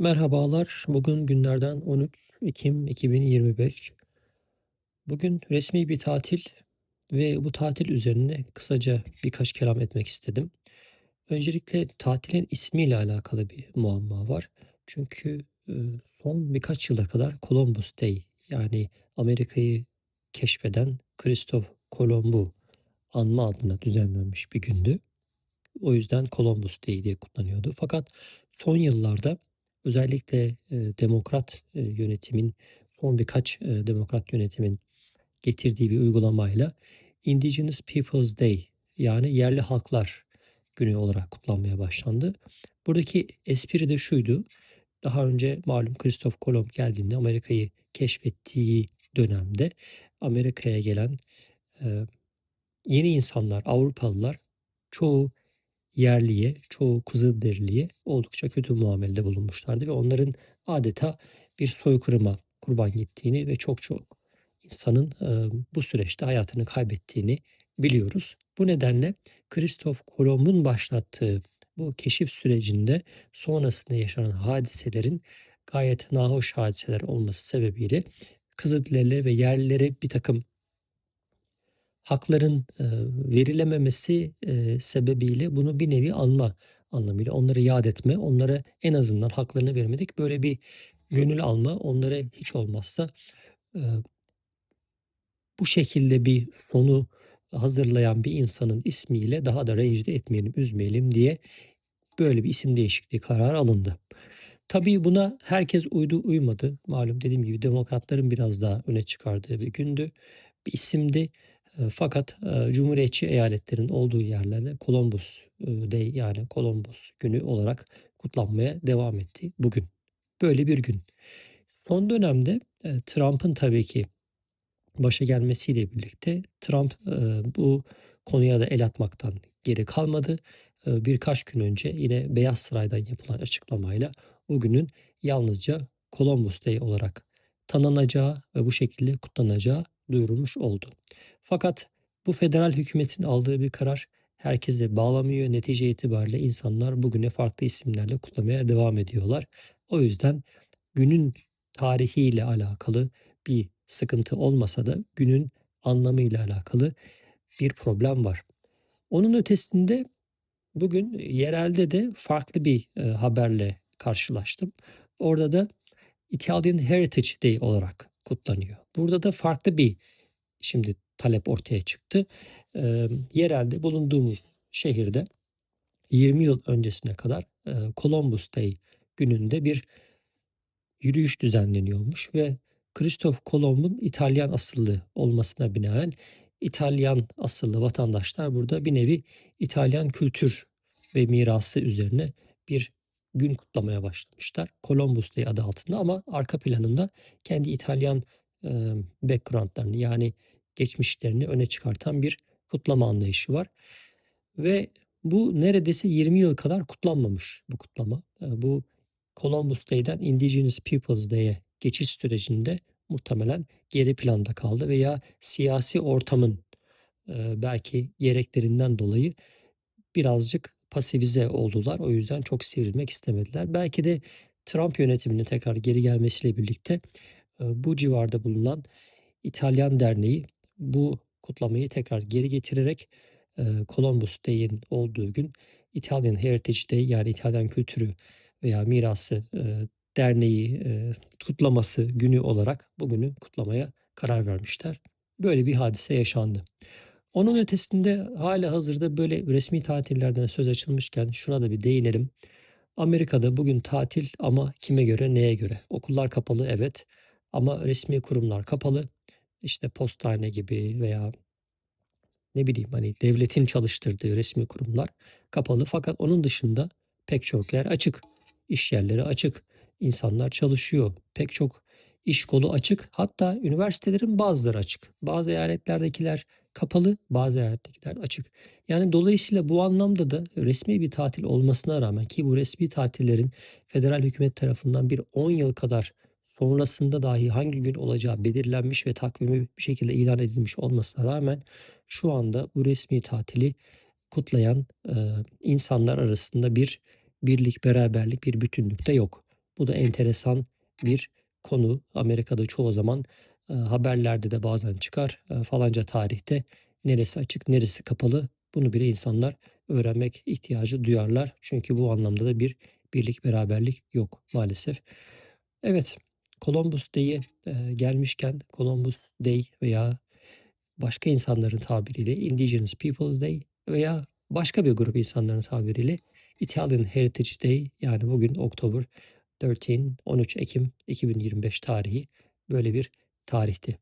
Merhabalar. Bugün günlerden 13 Ekim 2025. Bugün resmi bir tatil ve bu tatil üzerine kısaca birkaç kelam etmek istedim. Öncelikle tatilin ismiyle alakalı bir muamma var. Çünkü e, son birkaç yıla kadar Columbus Day yani Amerika'yı keşfeden Kristof Kolombu anma adına düzenlenmiş bir gündü. O yüzden Columbus Day diye kutlanıyordu. Fakat son yıllarda özellikle, eee, demokrat, eee, yönetimin son birkaç, eee, demokrat yönetimin getirdiği bir uygulamayla Indigenous Peoples Day yani yerli halklar günü olarak kutlanmaya başlandı. Buradaki espri de şuydu. Daha önce malum Kristof Kolomb geldiğinde Amerika'yı keşfettiği dönemde Amerika'ya gelen, eee, yeni insanlar, Avrupalılar çoğu yerliye, çoğu Kızılderiliye oldukça kötü muamelede bulunmuşlardı ve onların adeta bir soykırıma kurban gittiğini ve çok çok insanın, eee, bu süreçte hayatını kaybettiğini biliyoruz. Bu nedenle Kristof Kolomb'un başlattığı bu keşif sürecinde sonrasında yaşanan hadiselerin gayet nahoş hadiseler olması sebebiyle Kızılderililer ve yerlilere birtakım hakların, verilememesi, sebebiyle bunu bir nevi anma anlamıyla onları yad etme, onlara en azından haklarını vermedik. Böyle bir gönül alma, onlara hiç olmazsa, bu şekilde bir sonu hazırlayan bir insanın ismiyle daha da rencide etmeyelim, üzmeyelim diye böyle bir isim değişikliği kararı alındı. Tabii buna herkes uydu, uymadı. Malum dediğim gibi demokratların biraz daha öne çıkardığı bir gündü, bir isimdi. Fakat, cumhuriyetçi eyaletlerin olduğu yerlerde Columbus, Day yani Columbus günü olarak kutlanmaya devam etti bugün. Böyle bir gün. Son dönemde, Trump'ın tabii ki başa gelmesiyle birlikte Trump, bu konuya da el atmaktan geri kalmadı. Birkaç gün önce yine Beyaz Saray'dan yapılan açıklamayla o günün yalnızca Columbus Day olarak tanınacağı ve bu şekilde kutlanacağı duyurulmuş oldu. Fakat bu federal hükümetin aldığı bir karar herkese bağlamıyor. Netice itibariyle insanlar bugüne farklı isimlerle kutlamaya devam ediyorlar. O yüzden günün tarihiyle alakalı bir sıkıntı olmasa da günün anlamıyla alakalı bir problem var. Onun ötesinde bugün yerelde de farklı bir, eee, haberle karşılaştım. Orada da Italian Heritage Day olarak kutlanıyor. Burada da farklı bir şimdi talep ortaya çıktı. Emm, yerelde bulunduğumuz şehirde 20 yıl öncesine kadar, eee, Columbus Day gününde bir yürüyüş düzenleniyormuş ve Kristof Kolomb'un İtalyan asıllı olmasına binaen İtalyan asıllı vatandaşlar burada bir nevi İtalyan kültür ve mirası üzerine bir gün kutlamaya başlamışlar. Columbus Day adı altında ama arka planında kendi İtalyan, emm, background'larını yani geçmişlerini öne çıkartan bir kutlama anlayışı var ve bu neredeyse 20 yıl kadar kutlanmamış bu kutlama. Eee, bu Columbus Day'den Indigenous Peoples Day'e geçiş sürecinde muhtemelen geri planda kaldı veya siyasi ortamın, eee, belki gereklerinden dolayı birazcık pasifize oldular. O yüzden çok sivrilmek istemediler. Belki de Trump yönetiminin tekrar geri gelmesiyle birlikte, eee, bu civarda bulunan İtalyan Derneği bu kutlamayı tekrar geri getirerek, eee, Columbus Day'in olduğu gün Italian Heritage Day yani İtalyan kültürü veya mirası, eee, derneği, kutlaması günü olarak bugünü kutlamaya karar vermişler. Böyle bir hadise yaşandı. Onun ötesinde hâlihazırda böyle resmi tatillerden söz açılmışken şuna da bir değinelim. Amerika'da bugün tatil ama kime göre, neye göre? Okullar kapalı, evet ama resmi kurumlar kapalı. İşte postane gibi veya ne bileyim, hani, devletin çalıştırdığı resmi kurumlar kapalı fakat onun dışında pek çok yer açık. İş yerleri açık, insanlar çalışıyor. Pek çok iş kolu açık. Hatta üniversitelerin bazıları açık. Bazı eyaletlerdekiler kapalı, bazı eyalettekiler açık. Yani dolayısıyla bu anlamda da resmi bir tatil olmasına rağmen ki bu resmi tatillerin federal hükümet tarafından bir 10 yıl kadar sonrasında dahi hangi gün olacağı belirlenmiş ve takvimi bir şekilde ilan edilmiş olmasına rağmen şu anda bu resmi tatili kutlayan, eee, insanlar arasında bir birlik, beraberlik, bir bütünlük de yok. Bu da enteresan bir konu. Amerika'da çoğu zaman, haberlerde de bazen çıkar. Falanca tarihte neresi açık, neresi kapalı bunu bile insanlar öğrenmek ihtiyacı duyarlar. Çünkü bu anlamda da bir birlik, beraberlik yok maalesef. Evet, Columbus Day'i, gelmişken Columbus Day veya başka insanların tabiriyle Indigenous Peoples Day veya başka bir grup insanların tabiriyle Italian Heritage Day yani bugün October 13, 13 Ekim 2025 tarihi böyle bir tarihti.